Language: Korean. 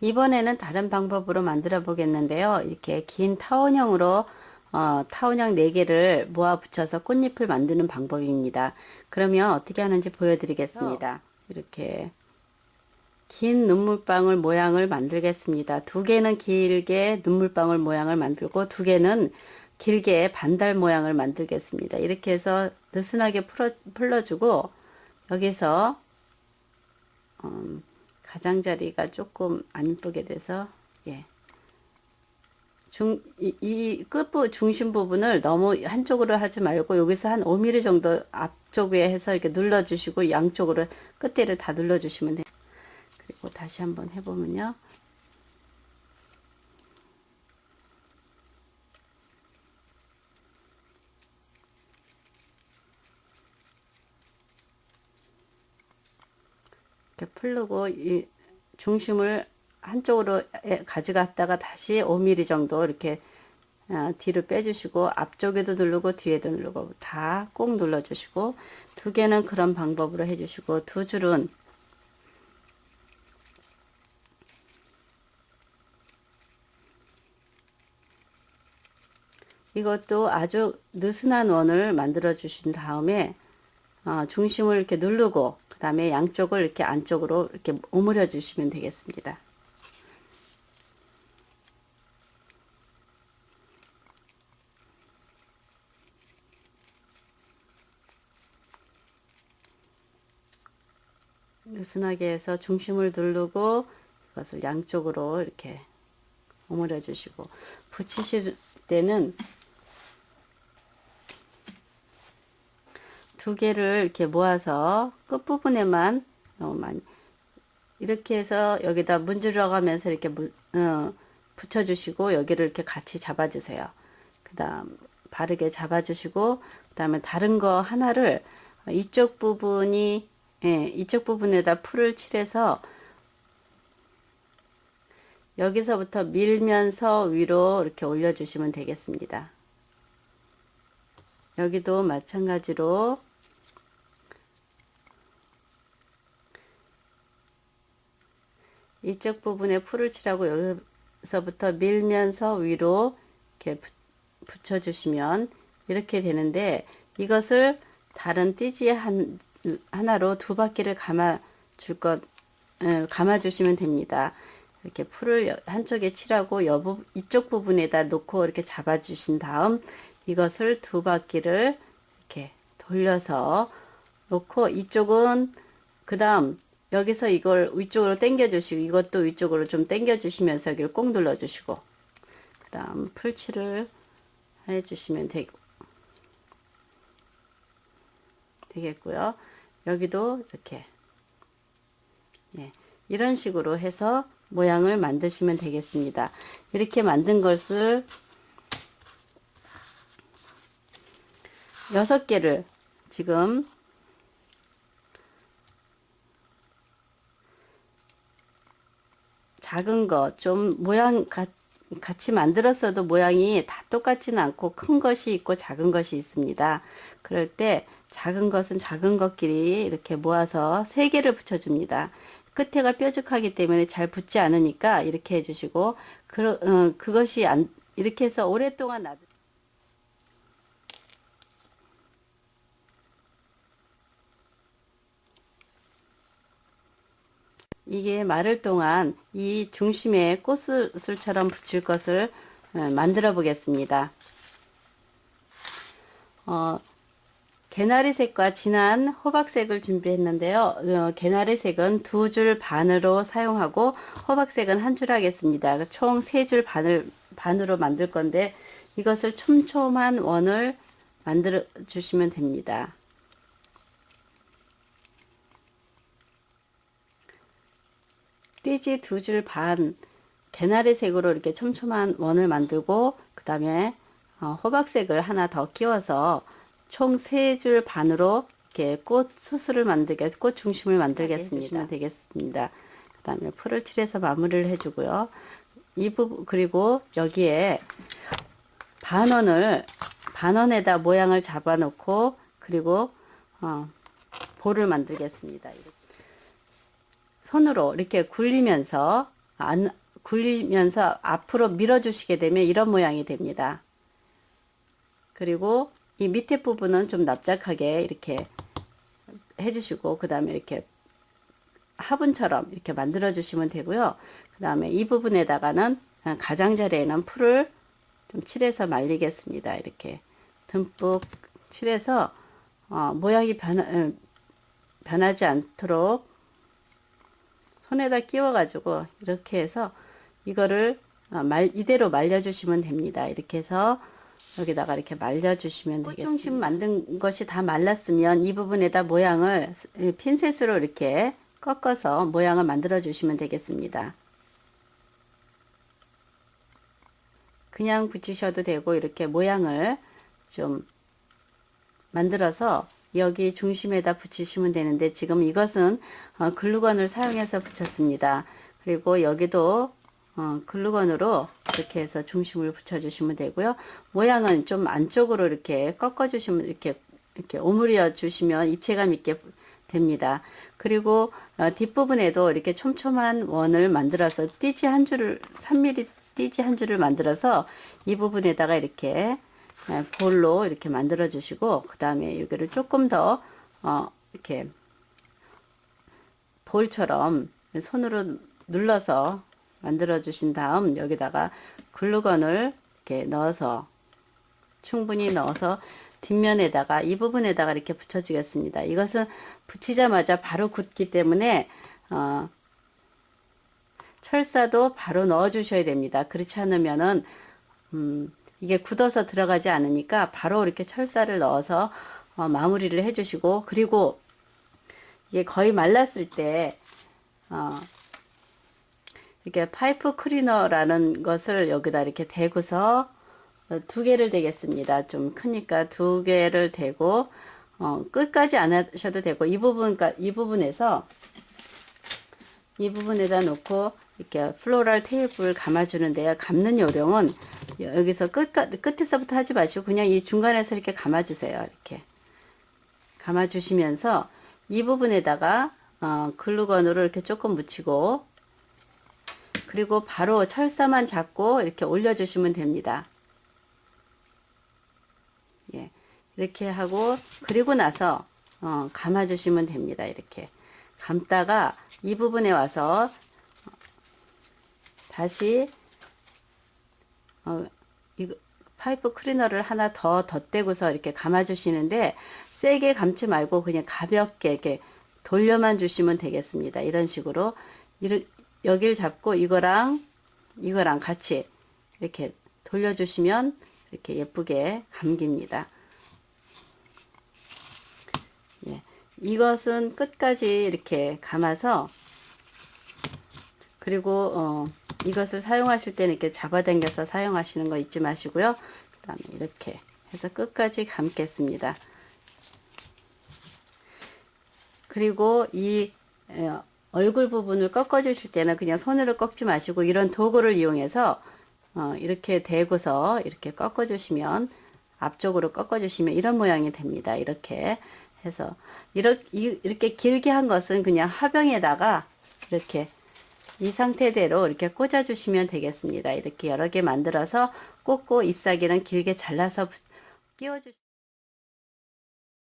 이번에는 다른 방법으로 만들어 보겠는데요. 이렇게 긴 타원형으로 어, 타원형 4개를 모아 붙여서 꽃잎을 만드는 방법입니다. 그러면 어떻게 하는지 보여드리겠습니다. 이렇게 긴 눈물방울 모양을 만들겠습니다. 두 개는 길게 눈물방울 모양을 만들고 두 개는 길게 반달 모양을 만들겠습니다. 이렇게 해서 느슨하게 풀어, 풀어주고 여기서 음, 가장자리가 조금 안 이쁘게 돼서 예. 중, 이, 이 끝부 중심 부분을 너무 한쪽으로 하지 말고 여기서 한 5mm 정도 앞쪽에 해서 이렇게 눌러주시고 양쪽으로 끝에를 다 눌러주시면 돼요. 그리고 다시 한번 해보면요. 풀르고 이 중심을 한쪽으로 에- 가져갔다가 다시 5mm 정도 이렇게 아, 뒤로 빼주시고 앞쪽에도 누르고 뒤에도 누르고 다 꼭 눌러주시고 두 개는 그런 방법으로 해주시고 두 줄은 이것도 아주 느슨한 원을 만들어 주신 다음에 어, 중심을 이렇게 누르고 그 다음에 양쪽을 이렇게 안쪽으로 이렇게 오므려 주시면 되겠습니다. 느슨하게 해서 중심을 누르고 이것을 양쪽으로 이렇게 오므려 주시고 붙이실 때는 두 개를 이렇게 모아서 끝부분에만 너무 많이 이렇게 해서 여기다 문질러 가면서 이렇게 문, 어, 붙여주시고 여기를 이렇게 같이 잡아주세요. 그 다음 바르게 잡아주시고 그 다음에 다른 거 하나를 이쪽 부분이 예, 이쪽 부분에다 풀을 칠해서 여기서부터 밀면서 위로 이렇게 올려주시면 되겠습니다. 여기도 마찬가지로 이쪽 부분에 풀을 칠하고 여기서부터 밀면서 위로 이렇게 붙여주시면 이렇게 되는데 이것을 다른 띠지 한, 하나로 두 바퀴를 감아 줄 것, 에, 감아 주시면 됩니다. 이렇게 풀을 한쪽에 칠하고 여부, 이쪽 부분에다 놓고 이렇게 잡아 주신 다음 이것을 두 바퀴를 이렇게 돌려서 놓고 이쪽은 그 다음 여기서 이걸 위쪽으로 당겨 주시고 이것도 위쪽으로 좀 당겨 주시면서 여기를 꼭 눌러 주시고 그 다음 풀칠을 해 주시면 되고 되겠고요. 여기도 이렇게 예, 이런 식으로 해서 모양을 만드시면 되겠습니다. 이렇게 만든 것을 여섯 개를 지금 작은 거좀 모양 가, 같이 만들었어도 모양이 다 똑같지는 않고 큰 것이 있고 작은 것이 있습니다. 그럴 때 작은 것은 작은 것끼리 이렇게 모아서 세 개를 붙여줍니다. 끝에가 뾰족하기 때문에 잘 붙지 않으니까 이렇게 해주시고 그, 어, 그것이 안, 이렇게 해서 오랫동안 놔두 이게 마를 동안 이 중심에 꽃술처럼 붙일 것을 어, 만들어 보겠습니다. 어, 개나리색과 진한 호박색을 준비했는데요. 어, 개나리색은 두 줄 반으로 사용하고 호박색은 한 줄 하겠습니다. 총 세 줄 반을 반으로 만들 건데 이것을 촘촘한 원을 만들어 주시면 됩니다. 띠지 두 줄 반 개나리색으로 이렇게 촘촘한 원을 만들고 그 다음에 어, 호박색을 하나 더 끼워서 총 세 줄 반으로 이렇게 꽃 수술을 만들게 꽃 중심을 만들겠습니다. 되겠습니다. 그 다음에 풀을 칠해서 마무리를 해주고요. 이 부분 그리고 여기에 반원을 반원에다 모양을 잡아놓고 그리고 어, 볼을 만들겠습니다. 이렇게. 손으로 이렇게 굴리면서 안 굴리면서 앞으로 밀어 주시게 되면 이런 모양이 됩니다. 그리고 이 밑에 부분은 좀 납작하게 이렇게 해주시고 그 다음에 이렇게 화분처럼 이렇게 만들어 주시면 되고요. 그 다음에 이 부분에다가는 가장자리에는 풀을 좀 칠해서 말리겠습니다. 이렇게 듬뿍 칠해서 어, 모양이 변하, 어, 변하지 않도록 손에다 끼워 가지고 이렇게 해서 이거를 어, 말 이대로 말려 주시면 됩니다. 이렇게 해서 여기다가 이렇게 말려 주시면 되겠습니다. 중심 만든 것이 다 말랐으면 이 부분에다 모양을 핀셋으로 이렇게 꺾어서 모양을 만들어 주시면 되겠습니다. 그냥 붙이셔도 되고 이렇게 모양을 좀 만들어서 여기 중심에다 붙이시면 되는데 지금 이것은 어, 글루건을 사용해서 붙였습니다. 그리고 여기도 어, 글루건으로 이렇게 해서 중심을 붙여주시면 되고요. 모양은 좀 안쪽으로 이렇게 꺾어주시면 이렇게 이렇게 오므려 주시면 입체감 있게 됩니다. 그리고 어, 뒷부분에도 이렇게 촘촘한 원을 만들어서 띠지 한 줄을 3mm 띠지 한 줄을 만들어서 이 부분에다가 이렇게 예, 볼로 이렇게 만들어 주시고 그 다음에 여기를 조금 더 어, 이렇게 볼처럼 손으로 눌러서 만들어 주신 다음 여기다가 글루건을 이렇게 넣어서 충분히 넣어서 뒷면에다가 이 부분에다가 이렇게 붙여 주겠습니다. 이것은 붙이자마자 바로 굳기 때문에 어, 철사도 바로 넣어 주셔야 됩니다. 그렇지 않으면은 음, 이게 굳어서 들어가지 않으니까 바로 이렇게 철사를 넣어서 어, 마무리를 해 주시고 그리고 이게 거의 말랐을 때 어, 이렇게 파이프 클리너라는 것을 여기다 이렇게 대고서 어, 두 개를 대겠습니다. 좀 크니까 두 개를 대고 어, 끝까지 안 하셔도 되고 이 부분 이 부분에서 이 부분에다 놓고 이렇게 플로럴 테이프를 감아주는데요. 감는 요령은 여기서 끝 끝에서부터 하지 마시고 그냥 이 중간에서 이렇게 감아주세요. 이렇게 감아주시면서 이 부분에다가 어, 글루건으로 이렇게 조금 묻히고 그리고 바로 철사만 잡고 이렇게 올려주시면 됩니다. 예, 이렇게 하고 그리고 나서 어, 감아주시면 됩니다. 이렇게 감다가 이 부분에 와서 다시 어, 이 파이프 클리너를 하나 더 덧대고서 이렇게 감아주시는데 세게 감지 말고 그냥 가볍게 이렇게 돌려만 주시면 되겠습니다. 이런 식으로 이렇게 여기를 잡고 이거랑 이거랑 같이 이렇게 돌려주시면 이렇게 예쁘게 감깁니다. 예, 이것은 끝까지 이렇게 감아서 그리고 어, 이것을 사용하실 때는 이렇게 잡아당겨서 사용하시는 거 잊지 마시고요. 그 다음에 이렇게 해서 끝까지 감겠습니다. 그리고 이 어, 얼굴 부분을 꺾어 주실 때는 그냥 손으로 꺾지 마시고 이런 도구를 이용해서 어, 이렇게 대고서 이렇게 꺾어 주시면 앞쪽으로 꺾어 주시면 이런 모양이 됩니다. 이렇게 해서 이렇게, 길게 한 것은 그냥 화병에다가 이렇게 이 상태대로 이렇게 꽂아 주시면 되겠습니다. 이렇게 여러 개 만들어서 꽂고 잎사귀는 길게 잘라서 끼워 주시면